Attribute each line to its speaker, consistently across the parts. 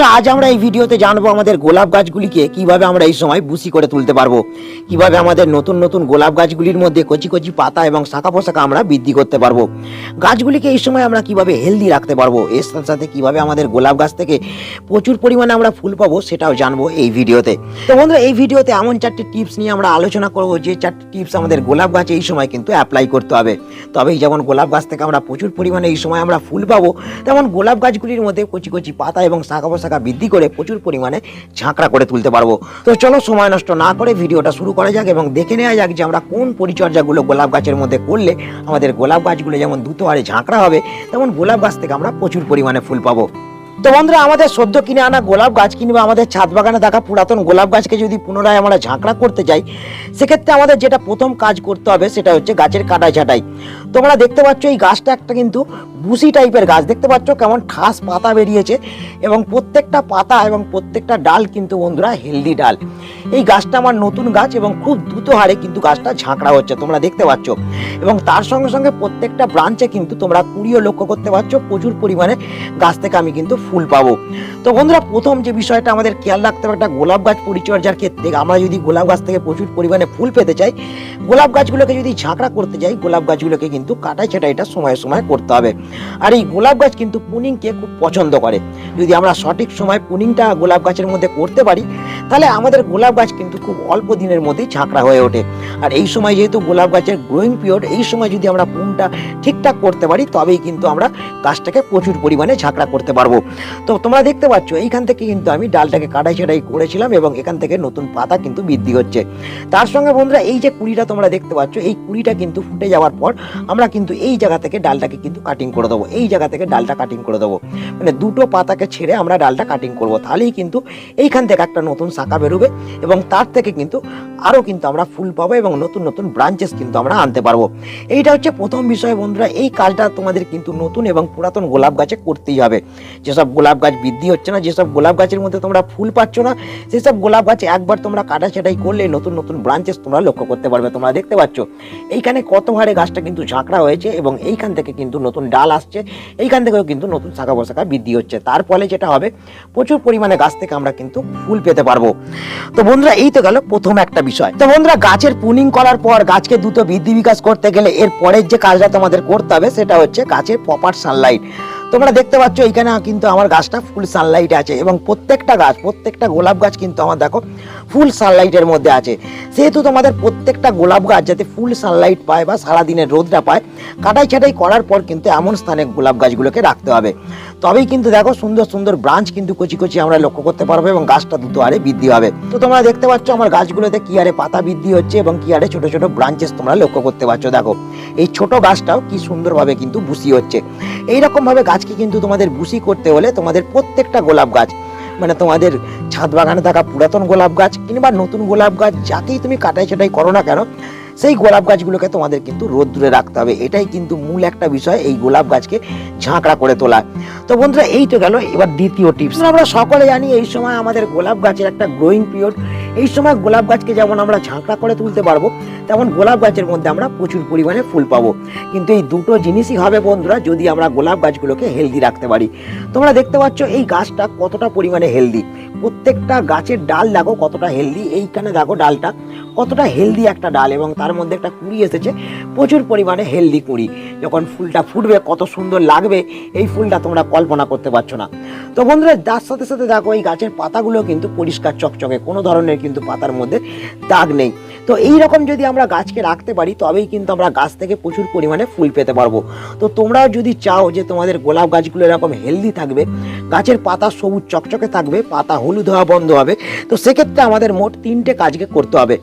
Speaker 1: বন্ধুরা, আজ আমরা এই ভিডিওতে জানব আমাদের গোলাপ গাছগুলিকে কীভাবে আমরা এই সময় বুসি করে তুলতে পারব। কীভাবে আমাদের নতুন নতুন গোলাপ গাছগুলির মধ্যে কচি কচি পাতা এবং শাখা পোশাকা আমরা বৃদ্ধি করতে পারব। গাছগুলিকে এই সময় আমরা কীভাবে হেলদি রাখতে পারব, এর সাথে সাথে কীভাবে আমাদের গোলাপ গাছ থেকে প্রচুর পরিমাণে আমরা ফুল পাবো সেটাও জানব এই ভিডিওতে। তো বন্ধুরা, এই ভিডিওতে এমন চারটি টিপস নিয়ে আমরা আলোচনা করব, যে চারটি টিপস আমাদের গোলাপ গাছে এই সময় কিন্তু অ্যাপ্লাই করতে হবে। তবেই যেমন গোলাপ গাছ থেকে আমরা প্রচুর পরিমাণে এই সময় আমরা ফুল পাবো, তেমন গোলাপ গাছগুলির মধ্যে কচি কচি পাতা এবং শাখা পোশাকা বৃদ্ধি করে প্রচুর পরিমাণে ঝাঁকড়া করে তুলতে পারব। তো চলো সময় নষ্ট না করে ভিডিওটা শুরু করা যাক এবং দেখে নেওয়া যাক যে আমরা কোন পরিচর্যাগুলো গোলাপ গাছের মধ্যে করলে আমাদের গোলাপ গাছগুলো যেমন দ্রুত হারে ঝাঁকড়া হবে, তেমন গোলাপ গাছ থেকে আমরা প্রচুর পরিমাণে ফুল পাবো। তো বন্ধুরা, আমাদের সদ্য কিনে আনা গোলাপ গাছ কিংবা আমাদের ছাদ বাগানে থাকা পুরাতন গোলাপ গাছকে যদি পুনরায় আমরা ঝাঁকড়া করতে চাই সেক্ষেত্রে আমাদের যেটা প্রথম কাজ করতে হবে সেটা হচ্ছে গাছের কাটাই ছাটাই। তোমরা দেখতে পাচ্ছ এই গাছটা একটা কিন্তু বুসি টাইপের গাছ। দেখতে পাচ্ছ কেমন ঠাস পাতা বেরিয়েছে এবং প্রত্যেকটা পাতা এবং প্রত্যেকটা ডাল কিন্তু বন্ধুরা হেলদি ডাল। এই গাছটা আমার নতুন গাছ এবং খুব দ্রুত হারে কিন্তু গাছটা ঝাঁকড়া হচ্ছে, তোমরা দেখতে পাচ্ছ। এবং তার সঙ্গে সঙ্গে প্রত্যেকটা ব্রাঞ্চে কিন্তু তোমরা কুড়িও লক্ষ্য করতে পারছ, প্রচুর পরিমাণে গাছ থেকে আমি কিন্তু ফুল পাবো। তো বন্ধুরা, প্রথম যে বিষয়টা আমাদের খেয়াল রাখতে হবে, একটা গোলাপ গাছ পরিচর্যার ক্ষেত্রে আমরা যদি গোলাপ গাছ থেকে প্রচুর পরিমাণে ফুল পেতে চাই, গোলাপ গাছগুলোকে যদি ঝাঁকড়া করতে যাই, গোলাপ গাছগুলোকে কিন্তু কাটাই ছাটাইটা সময় সময় করতে হবে। আর এই গোলাপ গাছ কিন্তু পুনিংকে খুব পছন্দ করে। যদি আমরা সঠিক সময় পুনিংটা গোলাপ গাছের মধ্যে করতে পারি, তাহলে আমাদের গোলাপ গাছ কিন্তু খুব অল্প দিনের মধ্যেই ঝাঁকড়া হয়ে ওঠে। আর এই সময় যেহেতু গোলাপ গাছের গ্রোয়িং পিরিয়ড এই সময় যদি আমরা পুনটা ঠিকঠাক করতে পারি, তবেই কিন্তু আমরা গাছটাকে প্রচুর পরিমাণে ঝাঁকড়া করতে পারব। তো তোমরা দেখতে পাচ্ছ, এইখান থেকে কিন্তু আমি ডালটাকে কাটাই ছাটাই করেছিলাম এবং এখান থেকে নতুন পাতা কিন্তু বৃদ্ধি হচ্ছে। তার সঙ্গে বন্ধুরা, এই যে কুড়িটা তোমরা দেখতে পাচ্ছ, এই কুড়িটা কিন্তু ফুটে যাওয়ার পর আমরা কিন্তু এই জায়গা থেকে ডালটাকে কিন্তু কাটিং করে দেবো। এই জায়গা থেকে ডালটা কাটিং করে দেবো। মানে দুটো পাতাকে ছেড়ে আমরা ডালটা কাটিং করব। তাহলেই কিন্তু এইখান থেকে একটা নতুন শাখা বেরোবে এবং তার থেকে কিন্তু আরও কিন্তু আমরা ফুল পাবো এবং নতুন নতুন ব্রাঞ্চেস কিন্তু আমরা আনতে পারব। এইটা হচ্ছে প্রথম বিষয় বন্ধুরা, এই কাজটা তোমাদের কিন্তু নতুন এবং পুরাতন গোলাপ গাছে করতেই হবে। যেসব গোলাপ গাছ বৃদ্ধি হচ্ছে না, যেসব গোলাপ গাছের মধ্যে তোমরা ফুল পাচ্ছ না, সেসব গোলাপ গাছ একবার তোমরা কাটা ছাটাই করলে নতুন নতুন ব্রাঞ্চেস তোমরা লক্ষ্য করতে পারবে, তোমরা দেখতে পাচ্ছ। এইখানে কত হারে গাছটা কিন্তু ঝাঁকড়া হয়েছে এবং এইখান থেকে কিন্তু নতুন ডাল আসছে, এইখান থেকেও কিন্তু নতুন শাখা পোশাখা বৃদ্ধি হচ্ছে। তার ফলে যেটা হবে, প্রচুর পরিমাণে গাছ থেকে আমরা কিন্তু ফুল পেতে পারব। তো বন্ধুরা, এই তো গেল প্রথম একটা বিষয়। তো বন্ধুরা, গাছের পুনিং করার পর গাছকে দ্রুত বৃদ্ধি বিকাশ করতে গেলে এর পরের যে কাজটা তোমাদের করতে হবে, সেটা হচ্ছে গাছের প্রপার সানলাইট তোমরা দেখতে পাচ্ছ এখানে কিন্তু আমার গাছটা ফুল সানলাইট আছে এবং প্রত্যেকটা গাছ, প্রত্যেকটা গোলাপ গাছ কিন্তু আমার দেখো ফুল সানলাইটের মধ্যে আছে। সেহেতু তোমাদের প্রত্যেকটা গোলাপ গাছ যাতে ফুল সানলাইট পায় বা সারাদিনের রোদটা পায়, কাটাই ছাটাই করার পর কিন্তু এমন স্থানে গোলাপ গাছগুলোকে রাখতে হবে। তবেই কিন্তু দেখো সুন্দর সুন্দর ব্রাঞ্চ কিন্তু কচি কচি আমরা লক্ষ্য করতে পারব এবং গাছটা দ্রুত হারে বৃদ্ধি হবে। তো তোমরা দেখতে পাচ্ছ আমার গাছগুলোতে কি হারে পাতা বৃদ্ধি হচ্ছে এবং কি হারে ছোট ছোট ব্রাঞ্চেস তোমরা লক্ষ্য করতে পারছ দেখো। এই ছোট গাছটাও কি সুন্দরভাবে কিন্তু বুসি হচ্ছে। এইরকম ভাবে গাছকে কিন্তু তোমাদের বুসি করতে হলে তোমাদের প্রত্যেকটা গোলাপ গাছ মানে তোমাদের ছাদ বাগানে থাকা পুরাতন গোলাপ গাছ কিংবা নতুন গোলাপ গাছ, যাকেই তুমি কাটাই ছাটাই করো না কেন সেই গোলাপ গাছগুলোকে তোমাদের কিন্তু রোদ্দুরে রাখতে হবে। এটাই কিন্তু মূল একটা বিষয়, এই গোলাপ গাছকে ঝাঁকড়া করে তোলা। তো বন্ধুরা, এই তো গেল এবার দ্বিতীয় টিপস আমরা সকলে জানি এই সময় আমাদের গোলাপ গাছের একটা গ্রোয়িং পিরিয়ড এই সময় গোলাপ গাছকে যেমন আমরা ঝাঁকড়া করে তুলতে পারব, তেমন গোলাপ গাছের মধ্যে আমরা প্রচুর পরিমাণে ফুল পাবো। কিন্তু এই দুটো জিনিসই হবে বন্ধুরা, যদি আমরা গোলাপ গাছগুলোকে হেলদি রাখতে পারি। তোমরা দেখতে পাচ্ছ এই গাছটা কতটা পরিমাণে হেলদি প্রত্যেকটা গাছের ডাল দেখো কতটা হেলদি এইখানে দেখো ডালটা কতটা হেলদি একটা ডাল এবং তার মধ্যে একটা কুড়ি এসেছে, প্রচুর পরিমাণে হেলদি কুড়ি। যখন ফুলটা ফুটবে, কত সুন্দর লাগবে, এই ফুলটা তোমরা কল্পনা করতে পারছ না। তো বন্ধুরা, তার সাথে সাথে দেখো এই গাছের পাতাগুলো কিন্তু পরিষ্কার চকচকে, কোনো ধরনের কিন্তু পাতার মধ্যে দাগ নেই। তো এই রকম যদি আমরা গাছকে রাখতে পারি, তবেই কিন্তু আমরা গাছ থেকে প্রচুর পরিমাণে ফুল পেতে পারব। তো তোমরাও যদি চাও যে তোমাদের গোলাপ গাছগুলো এরকম হেলদি থাকবে, গাছের পাতা সবুজ চকচকে থাকবে, পাতা হলুদ হওয়া বন্ধ হবে, তো সেক্ষেত্রে আমাদের মোট তিনটে কাজকে করতে হবে।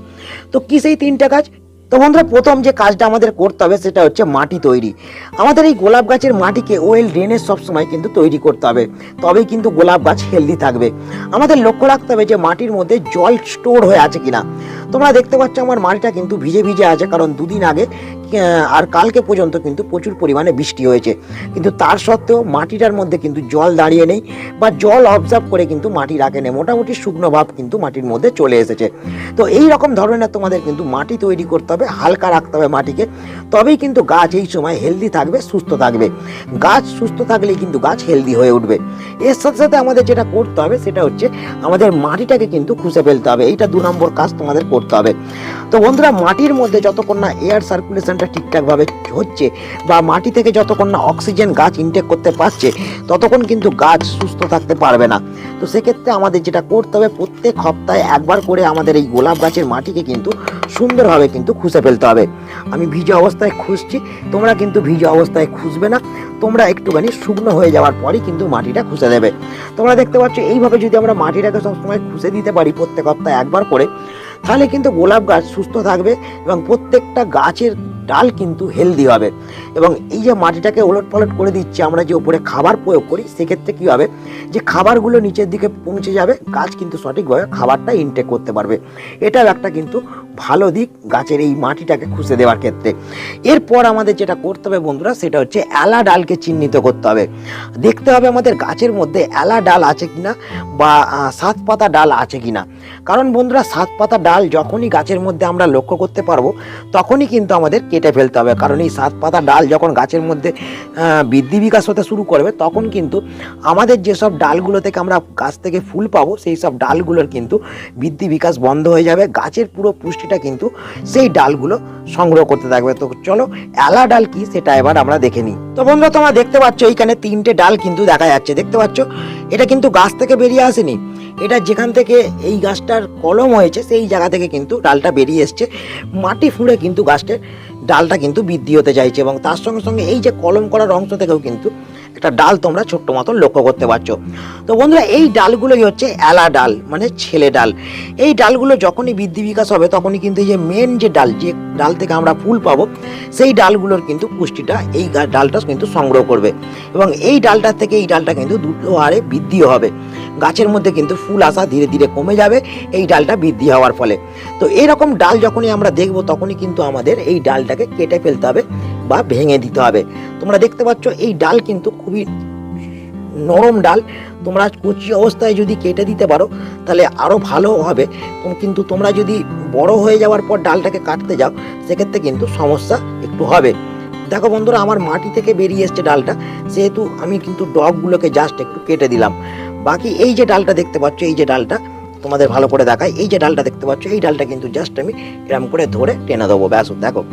Speaker 1: তো কি সেই তিনটে কাজ? তো বন্ধুরা, প্রথম যে কাজটা আমাদের করতে হবে সেটা হচ্ছে মাটি তৈরি। আমাদের এই গোলাপ গাছের মাটিকে ওয়েল ড্রেনেজ সবসময় কিন্তু তৈরি করতে হবে। তবেই কিন্তু গোলাপ গাছ হেলদি থাকবে। আমাদের লক্ষ্য রাখতে হবে যে মাটির মধ্যে জল স্টোর হয়ে আছে কিনা। তোমরা দেখতে পাচ্ছ আমার মাটিটা কিন্তু ভিজে ভিজে আছে, কারণ দুদিন আগে আর কালকে পর্যন্ত কিন্তু প্রচুর পরিমাণে বৃষ্টি হয়েছে। কিন্তু তার সত্ত্বেও মাটিটার মধ্যে কিন্তু জল দাঁড়িয়ে নেই বা জল অবজার্ভ করে কিন্তু মাটি রাখে নেই। মোটামুটি শুকনো ভাব কিন্তু মাটির মধ্যে চলে এসেছে। তো এই রকম ধরনের তোমাদের কিন্তু মাটি তৈরি করতে হবে, হালকা রাখতে হবে মাটিকে। তবেই কিন্তু গাছ এই সময় হেলদি থাকবে, সুস্থ থাকবে। গাছ সুস্থ থাকলেই কিন্তু গাছ হেলদি হয়ে উঠবে। এর সাথে সাথে আমাদের যেটা করতে হবে সেটা হচ্ছে আমাদের মাটিটাকে কিন্তু খুঁজে ফেলতে হবে। এইটা দু নম্বর কাজ তোমাদের করতে হবে। তো বন্ধুরা, মাটির মধ্যে যতক্ষণ না এয়ার সার্কুলেশনটা ঠিকঠাকভাবে হচ্ছে বা মাটি থেকে যতক্ষণ না অক্সিজেন গাছ ইনটেক করতে পারছে, ততক্ষণ কিন্তু গাছ সুস্থ থাকতে পারবে না। তো সেক্ষেত্রে আমাদের যেটা করতে হবে, প্রত্যেক সপ্তাহে একবার করে আমাদের এই গোলাপ গাছের মাটিকে কিন্তু সুন্দরভাবে কিন্তু খুঁজে ফেলতে হবে। আমি ভিজে অবস্থায় খুঁজছি, তোমরা কিন্তু ভিজে অবস্থায় খুঁজবে না, তোমরা একটুখানি শুকনো হয়ে যাওয়ার পরই কিন্তু মাটিটা খুঁজে দেবে। তোমরা দেখতে পাচ্ছ, এইভাবে যদি আমরা মাটিটাকে সবসময় খুঁজে দিতে পারি প্রত্যেক সপ্তাহে একবার করে, তাহলে কিন্তু গোলাপ গাছ সুস্থ থাকবে এবং প্রত্যেকটা গাছের ডাল কিন্তু হেলদি হবে। এবং এই যে মাটিটাকে ওলট পালট করে দিচ্ছে, আমরা যে উপরে খাবার প্রয়োগ করি, সেক্ষেত্রে কী হবে? যে খাবারগুলো নিচের দিকে পৌঁছে যাবে, গাছ কিন্তু সঠিকভাবে খাবারটা ইনটেক করতে পারবে। এটাও একটা কিন্তু ভালো দিক গাছের এই মাটিটাকে খুঁজে দেওয়ার ক্ষেত্রে। এরপর আমাদের যেটা করতে হবে বন্ধুরা, সেটা হচ্ছে অ্যালা ডালকে চিহ্নিত করতে হবে। দেখতে হবে আমাদের গাছের মধ্যে অ্যালা ডাল আছে কিনা, বা সাত পাতা ডাল আছে কিনা। কারণ বন্ধুরা সাত পাতা ডাল যখনই গাছের মধ্যে আমরা লক্ষ্য করতে পারব, তখনই কিন্তু আমাদের কেটে ফেলতে হবে। কারণ এই সাত পাতা ডাল যখন গাছের মধ্যে বৃদ্ধি বিকাশ হতে শুরু করবে, তখন কিন্তু আমাদের যেসব ডালগুলো থেকে আমরা গাছ থেকে ফুল পাবো, সেই সব ডালগুলোর কিন্তু বৃদ্ধি বিকাশ বন্ধ হয়ে যাবে। গাছের পুরো পুষ্টিটা কিন্তু সেই ডালগুলো সংগ্রহ করতে থাকবে। তো চলো এলা ডাল কি সেটা এবার আমরা দেখে নিই। তো বন্ধুরা, তোমরা দেখতে পাচ্ছ, এইখানে তিনটে ডাল কিন্তু দেখা যাচ্ছে। দেখতে পাচ্ছ, এটা কিন্তু গাছ থেকে বেরিয়ে আসেনি। এটা যেখান থেকে এই গাছটার কলম হয়েছে, সেই জায়গা থেকে কিন্তু ডালটা বেরিয়ে এসছে। মাটি ফুঁড়ে কিন্তু গাছটার ডালটা কিন্তু বৃদ্ধি হতে চাইছে এবং তার সঙ্গে সঙ্গে এই যে কলম করার অংশ থেকেও কিন্তু একটা ডাল তোমরা ছোট্ট মতো লক্ষ্য করতে পারছ। তো বন্ধুরা, এই ডালগুলোই হচ্ছে এলা ডাল মানে ছেলে ডাল। এই ডালগুলো যখনই বৃদ্ধি বিকাশ হবে, তখনই কিন্তু যে মেন যে ডাল যে ডাল থেকে আমরা ফুল পাবো, সেই ডালগুলোর কিন্তু পুষ্টিটা, এই ডালটা কিন্তু সংগ্রহ করবে। এবং এই ডালটা থেকে এই ডালটা কিন্তু দুটো হারে বৃদ্ধি হবে। গাছের মধ্যে কিন্তু ফুল আসা ধীরে ধীরে কমে যাবে, এই ডালটা বৃদ্ধি হওয়ার ফলে। তো এরকম ডাল যখনই আমরা দেখব, তখনই কিন্তু আমাদের এই ডালটাকে কেটে ফেলতে হবে। বা ভেঙে দিতে হবে। তোমরা দেখতে পাচ্ছ, এই ডাল কিন্তু খুবই নরম ডাল। তোমরা কচি অবস্থায় যদি কেটে দিতে পারো, তাহলে আরও ভালো হবে। কিন্তু তোমরা যদি বড় হয়ে যাওয়ার পর ডালটাকে কাটতে যাও, সেক্ষেত্রে কিন্তু সমস্যা একটু হবে। দেখো বন্ধুরা, আমার মাটি থেকে বেরিয়ে এসছে ডালটা। সেহেতু আমি কিন্তু ডগগুলোকে জাস্ট একটু কেটে দিলাম। বাকি এই যে ডালটা দেখতে পাচ্ছ, এই যে ডালটা তোমাদের ভালো করে দেখাই। এই যে ডালটা দেখতে পাচ্ছ, এই ডালটা কিন্তু জাস্ট আমি এরম করে ধরে টেনে দেবো, ব্যাস, দেখো।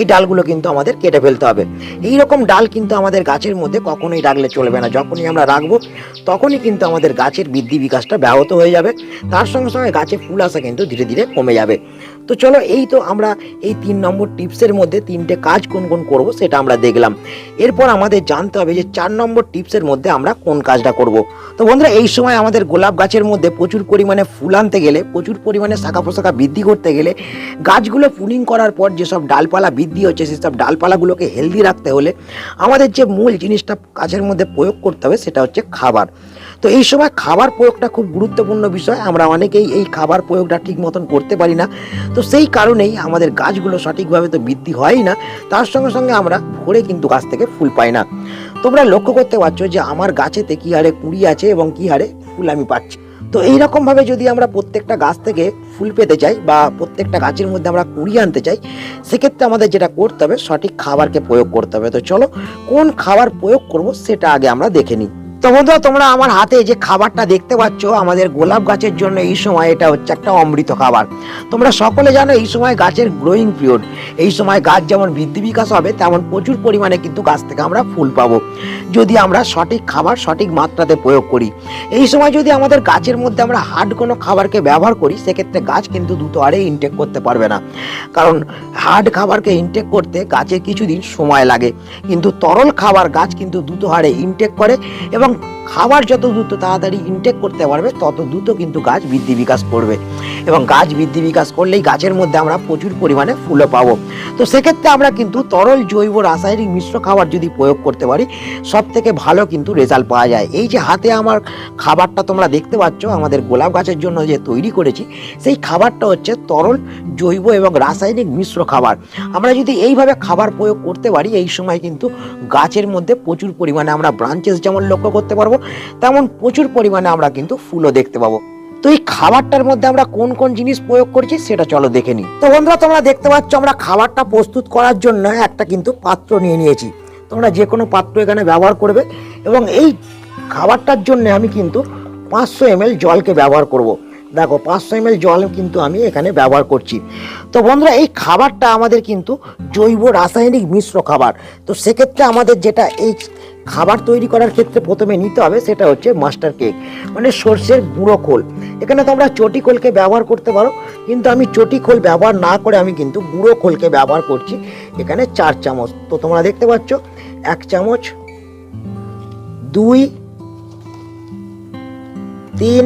Speaker 1: এই ডালগুলো কিন্তু আমাদের কেটে ফেলতে হবে। এই রকম ডাল কিন্তু আমাদের গাছের মধ্যে কখনোই রাখলে চলবে না। যখনই আমরা রাখব, তখনই কিন্তু আমাদের গাছের বৃদ্ধি বিকাশটা ব্যাহত হয়ে যাবে। তার সঙ্গে সঙ্গে গাছে ফুল আসা কিন্তু ধীরে ধীরে কমে যাবে। তো চলো এই তো আমরা এই তিন নম্বর টিপসের মধ্যে তিনটে কাজ কোন কোন করব সেটা আমরা দেখলাম। এরপর আমাদের জানতে হবে যে চার নম্বর টিপসের মধ্যে আমরা কোন কাজটা করব। তো বন্ধুরা, এই সময় আমাদের গোলাপ গাছের মধ্যে প্রচুর পরিমাণে ফুল আনতে গেলে, প্রচুর পরিমাণে শাখা পোশাখা বৃদ্ধি করতে গেলে, গাছগুলো পুলিং করার পর যেসব ডালপালা বৃদ্ধি হচ্ছে, সেসব ডালপালাগুলোকে হেলদি রাখতে হলে আমাদের যে মূল জিনিসটা গাছের মধ্যে প্রয়োগ করতে হবে সেটা হচ্ছে খাবার। তো এই সময় খাবার প্রয়োগটা খুব গুরুত্বপূর্ণ বিষয়। আমরা অনেকেই এই খাবার প্রয়োগটা ঠিক মতন করতে পারি না। তো সেই কারণেই আমাদের গাছগুলো সঠিকভাবে তো বৃদ্ধি হয়ই না। তার সঙ্গে সঙ্গে আমরা ভরে কিন্তু গাছ থেকে ফুল পাই না। তোমরা লক্ষ্য করতে পারছ যে আমার গাছেতে কি হারে কুড়ি আছে এবং কি হারে ফুল আমি পাচ্ছি। তো এইরকম ভাবে যদি আমরা প্রত্যেকটা গাছ থেকে ফুল পেতে চাই বা প্রত্যেকটা গাছের মধ্যে আমরা কুড়ি আনতে চাই, সেক্ষেত্রে আমাদের যেটা করতে হবে সঠিক খাবারকে প্রয়োগ করতে হবে। তো চলো কোন খাবার প্রয়োগ করব সেটা আগে আমরা দেখে নিই। তো বন্ধুরা, তোমরা আমার হাতে যে খাবারটা দেখতে পাচ্ছ, আমাদের গোলাপ গাছের জন্য এই সময় এটা হচ্ছে একটা অমৃত খাবার। তোমরা সকলে জানো এই সময় গাছের গ্রোয়িং পিরিয়ড এই সময় গাছ যেমন বৃদ্ধি বিকাশ হবে, তেমন প্রচুর পরিমাণে কিন্তু গাছ থেকে আমরা ফুল পাবো। যদি আমরা সঠিক খাবার সঠিক মাত্রাতে প্রয়োগ করি। এই সময় যদি আমাদের গাছের মধ্যে আমরা হার্ড কোনো খাবারকে ব্যবহার করি, সেক্ষেত্রে গাছ কিন্তু দ্রুত হারে ইনটেক করতে পারবে না। কারণ হার্ড খাবারকে ইনটেক করতে গাছের কিছুদিন সময় লাগে। কিন্তু তরল খাবার গাছ কিন্তু দ্রুত হারে ইনটেক করে এবং খাবার যত দ্রুত তাড়াতাড়ি ইনটেক করতে পারবে, তত দ্রুত কিন্তু গাছ বৃদ্ধি বিকাশ করবে। এবং গাছ বৃদ্ধি বিকাশ করলেই গাছের মধ্যে আমরা প্রচুর পরিমাণে ফুলও পাবো। তো সেক্ষেত্রে আমরা কিন্তু তরল জৈব রাসায়নিক মিশ্র খাবার যদি প্রয়োগ করতে পারি সব থেকে ভালো কিন্তু রেজাল্ট পাওয়া যায়। এই যে হাতে আমার খাবারটা তোমরা দেখতে পাচ্ছ, আমাদের গোলাপ গাছের জন্য যে তৈরি করেছি, সেই খাবারটা হচ্ছে তরল জৈব এবং রাসায়নিক মিশ্র খাবার। আমরা যদি এইভাবে খাবার প্রয়োগ করতে পারি, এই সময় কিন্তু গাছের মধ্যে প্রচুর পরিমাণে আমরা ব্রাঞ্চেস যেমন লক্ষ্য করতে পারব, তেমন প্রচুর পরিমাণে আমরা কিন্তু ফুলও দেখতে পাবো। তো এই খাবারটার মধ্যে আমরা কোন কোন জিনিস প্রয়োগ করছি সেটা চলো দেখে নিই। তো বন্ধুরা, তোমরা দেখতে পাচ্ছ আমরা খাবারটা প্রস্তুত করার জন্য একটা কিন্তু পাত্র নিয়ে নিয়েছি। তোমরা যে কোনো পাত্র এখানে ব্যবহার করবে এবং এই খাবারটার জন্য আমি কিন্তু পাঁচশো এম জলকে ব্যবহার করব। দেখো, পাঁচশো এম জল কিন্তু আমি এখানে ব্যবহার করছি। তো বন্ধুরা, এই খাবারটা আমাদের কিন্তু জৈব রাসায়নিক মিশ্র খাবার। তো সেক্ষেত্রে আমাদের যেটা এই খাবার তৈরি করার ক্ষেত্রে প্রথমে নিতে হবে, সেটা হচ্ছে মাস্টার কেক মানে সর্ষের গুঁড়ো খোল। এখানে তোমরা চটি খোলকে ব্যবহার করতে পারো, কিন্তু আমি চটি খোল ব্যবহার না করে আমি কিন্তু গুঁড়ো খোলকে ব্যবহার করছি। এখানে চার চামচ, তো তোমরা দেখতে পাচ্ছ, এক চামচ, দুই, তিন,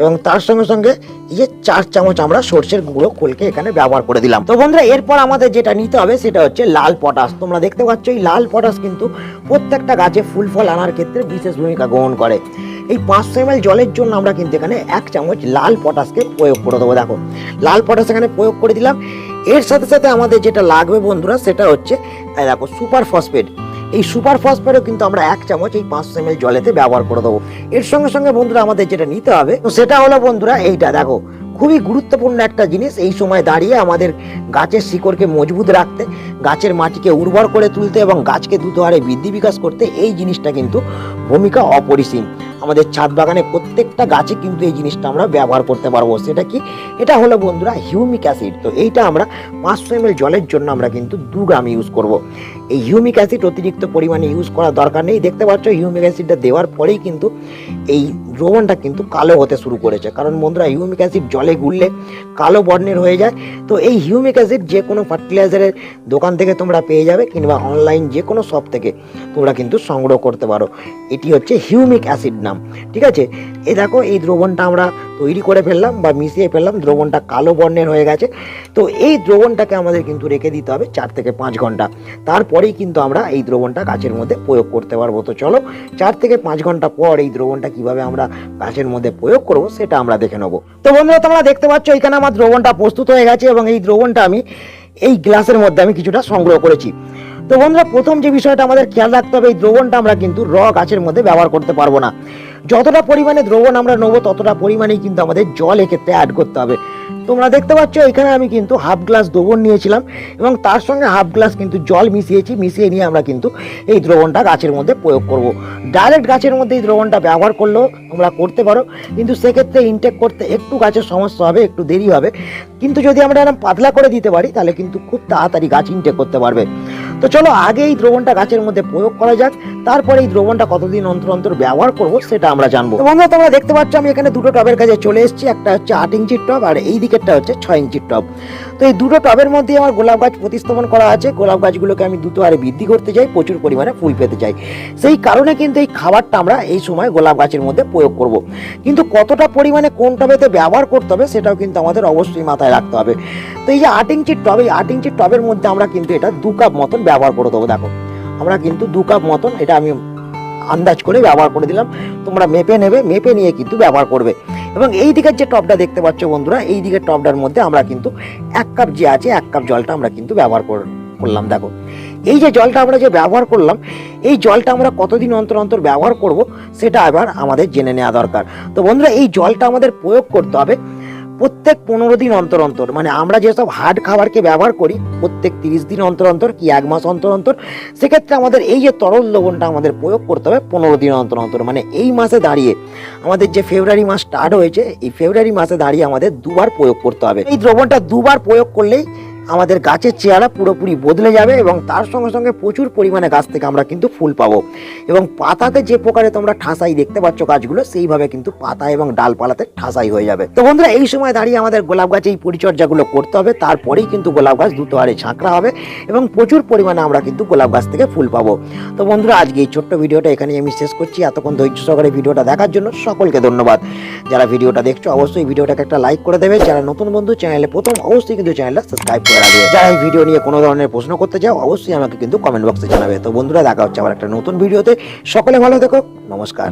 Speaker 1: এবং তার সঙ্গে সঙ্গে এই যে চার চামচ আমরা সর্ষের গুঁড়ো খোলকে এখানে ব্যবহার করে দিলাম। তো বন্ধুরা, এরপর আমাদের যেটা নিতে হবে সেটা হচ্ছে লাল পটাশ। তোমরা দেখতে পাচ্ছ, এই লাল পটাশ কিন্তু প্রত্যেকটা গাছে ফুল ফল আনার ক্ষেত্রে বিশেষ ভূমিকা গ্রহণ করে। এই পাঁচশো এম জলের জন্য আমরা কিন্তু এখানে এক চামচ লাল পটাশকে প্রয়োগ করে দেবো। দেখো, লাল পটাশ এখানে প্রয়োগ করে দিলাম। এর সাথে সাথে আমাদের যেটা লাগবে বন্ধুরা, সেটা হচ্ছে দেখো, সুপার ফসফেট। এই সুপার ফসফেটও কিন্তু আমরা এক চামচ এই পাঁচশো এম জলেতে ব্যবহার করে দেবো। এর সঙ্গে সঙ্গে বন্ধুরা, আমাদের যেটা নিতে হবে, তো সেটা হলো বন্ধুরা, এইটা দেখো, খুবই গুরুত্বপূর্ণ একটা জিনিস, এই সময় দাঁড়িয়ে আমাদের গাছের শিকড়কে মজবুত রাখতে, গাছের মাটিকে উর্বর করে তুলতে এবং গাছকে দ্রুত হারে বৃদ্ধি বিকাশ করতে এই জিনিসটা কিন্তু ভূমিকা অপরিসীম। আমাদের ছাদ বাগানে প্রত্যেকটা গাছে কিন্তু এই জিনিসটা আমরা ব্যবহার করতে পারব। সেটা কি? এটা হলো বন্ধুরা হিউমিক অ্যাসিড। তো এইটা আমরা পাঁচশো এম জলের জন্য আমরা কিন্তু দু গ্রাম ইউজ করব। এই হিউমিক অ্যাসিড অতিরিক্ত পরিমাণে ইউজ করার দরকার নেই। দেখতে পাচ্ছ, হিউমিক অ্যাসিডটা দেওয়ার পরেই কিন্তু এই দ্রবণটা কিন্তু কালো হতে শুরু করেছে। কারণ বন্ধুরা, হিউমিক অ্যাসিড জলে গুললে কালো বর্ণের হয়ে যায়। তো এই হিউমিক অ্যাসিড যে কোনো ফার্টিলাইজারের দোকান থেকে তোমরা পেয়ে যাবে কিংবা অনলাইন যে কোনো শপ থেকে তোমরা কিন্তু সংগ্রহ করতে পারো। এটি হচ্ছে হিউমিক অ্যাসিড নাম। ঠিক আছে? এ দেখো, এই দ্রবণটা আমরা তৈরি করে ফেললাম বা মিশিয়ে ফেললাম, দ্রবণটা কালো বর্ণের হয়ে গেছে। তো এই দ্রবণটাকে আমাদের কিন্তু রেখে দিতে হবে চার থেকে পাঁচ ঘণ্টা। তারপরেই কিন্তু আমরা এই দ্রবণটা গাছের মধ্যে প্রয়োগ করতে পারব। তো চলো, চার থেকে পাঁচ ঘণ্টা পর এই দ্রবণটা কীভাবে আমরা গাছের মধ্যে প্রয়োগ করব সেটা আমরা দেখে নেব। তো বন্ধুরা, তোমরা দেখতে পাচ্ছ, এখানে আমার দ্রবণটা প্রস্তুত হয়ে গেছে এবং এই দ্রবণটা আমি এই গ্লাসের মধ্যে আমি কিছুটা সংগ্রহ করেছি। তো বন্ধুরা, প্রথম যে বিষয়টা আমাদের খেয়াল রাখতে হবে, এই দ্রবণটা আমরা কিন্তু র গাছের মধ্যে ব্যবহার করতে পারব না। যতটা পরিমাণে দ্রবণ আমরা নেব, ততটা পরিমাণেই কিন্তু আমাদের জল এক্ষেত্রে অ্যাড করতে হবে। তোমরা দেখতে পাচ্ছ, এখানে আমি কিন্তু হাফ গ্লাস দ্রবণ নিয়েছিলাম এবং তার সঙ্গে হাফ গ্লাস কিন্তু জল মিশিয়েছি, মিশিয়ে নিয়ে আমরা কিন্তু এই দ্রবণটা গাছের মধ্যে প্রয়োগ করব। ডাইরেক্ট গাছের মধ্যে এই দ্রবণটা ব্যবহার করলেও তোমরা করতে পারো, কিন্তু সেক্ষেত্রে ইনটেক করতে একটু গাছের সমস্যা হবে, একটু দেরি হবে। কিন্তু যদি আমরা পাতলা করে দিতে পারি, তাহলে কিন্তু খুব তাড়াতাড়ি গাছ ইনটেক করতে পারবে। তো চলো আগে এই দ্রবণটা গাছের মধ্যে প্রয়োগ করা যাক। তারপরে এই দ্রবণটা কতদিন অন্তর অন্তর ব্যবহার করব সেটা আমরা জানব। বন্ধুরা, তোমরা দেখতে পাচ্ছ আমি এখানে দুটো টবের কাছে চলে এসেছি। একটা হচ্ছে আট ইঞ্চির টব আর এই দিকেরটা হচ্ছে ছয় ইঞ্চির টব। তো এই দুটো টবের মধ্যে আমার গোলাপ গাছ প্রতিস্থাপন করা আছে। গোলাপ গাছগুলোকে আমি দ্রুত হারে বৃদ্ধি করতে চাই, প্রচুর পরিমাণে ফুল পেতে চাই। সেই কারণে কিন্তু এই খাবারটা আমরা এই সময় গোলাপ গাছের মধ্যে প্রয়োগ করব। কিন্তু কতটা পরিমাণে কোন টবেতে ব্যবহার করতে হবে সেটাও কিন্তু আমাদের অবশ্যই মাথায় রাখতে হবে। তো এই যে আট ইঞ্চির টব, এই আট ইঞ্চির টবের মধ্যে আমরা কিন্তু এটা দু কাপ মতন ব্যবহার করে দেবো, দেখো। আমরা কিন্তু দু কাপ মতন এটা আমি আন্দাজ করে ব্যবহার করে দিলাম। তোমরা মেপে নেবে, মেপে নিয়ে কিন্তু ব্যবহার করবে। এবং এই দিকের যে টবটা দেখতে পাচ্ছ বন্ধুরা, এই দিকের টবটার মধ্যে আমরা কিন্তু এক কাপ যে আছে, এক কাপ জলটা আমরা কিন্তু ব্যবহার কর- করলাম। দেখো, এই যে জলটা আমরা যে ব্যবহার করলাম, এই জলটা আমরা কতদিন অন্তর অন্তর ব্যবহার করব, সেটা আবার আমাদের জেনে নেওয়া দরকার। তো বন্ধুরা, এই জলটা আমাদের প্রয়োগ করতে হবে প্রত্যেক পনেরো দিন অন্তর অন্তর। মানে আমরা যেসব হার্ড খাবারকে ব্যবহার করি, প্রত্যেক তিরিশ দিন অন্তর অন্তর কি এক মাস অন্তর অন্তর, সেক্ষেত্রে আমাদের এই যে তরল লবণটা আমাদের প্রয়োগ করতে হবে পনেরো দিন অন্তর অন্তর। মানে এই মাসে দাঁড়িয়ে আমাদের যে ফেব্রুয়ারি মাস স্টার্ট হয়েছে, এই ফেব্রুয়ারি মাসে দাঁড়িয়ে আমাদের দুবার প্রয়োগ করতে হবে। এই দ্রবণটা দুবার প্রয়োগ করলেই আমাদের গাছের চেহারা পুরোপুরি বদলে যাবে এবং তার সঙ্গে সঙ্গে প্রচুর পরিমাণে গাছ থেকে আমরা কিন্তু ফুল পাবো। এবং পাতাতে যে প্রকারে তোমরা ঠাসাই দেখতে পাচ্ছ গাছগুলো, সেইভাবে কিন্তু পাতা এবং ডালপালাতে ঠাসাই হয়ে যাবে। তো বন্ধুরা, এই সময় দাঁড়িয়ে আমাদের গোলাপ গাছে এই পরিচর্যাগুলো করতে হবে। তারপরেই কিন্তু গোলাপ গাছ দ্রুত হারে ঝাঁকড়া হবে এবং প্রচুর পরিমাণে আমরা কিন্তু গোলাপ গাছ থেকে ফুল পাবো। তো বন্ধুরা, আজকে এই ছোট্ট ভিডিওটা এখানেই আমি শেষ করছি। এতক্ষণ ধৈর্য সহকারে ভিডিওটা দেখার জন্য সকলকে ধন্যবাদ। যারা ভিডিওটা দেখছ, অবশ্যই ভিডিওটাকে একটা লাইক করে দেবে। যারা নতুন বন্ধু, চ্যানেলে প্রথম, অবশ্যই কিন্তু চ্যানেলটা সাবস্ক্রাইব করে রাখবে যারা এই ভিডিও নিয়ে কোনো ধরনের প্রশ্ন করতে চাও, অবশ্যই আমাকে কিন্তু কমেন্ট বক্সে জানাবে। তো বন্ধুরা, দেখা হচ্ছে আবার একটা নতুন ভিডিওতে সকলে ভালো থেকো। নমস্কার।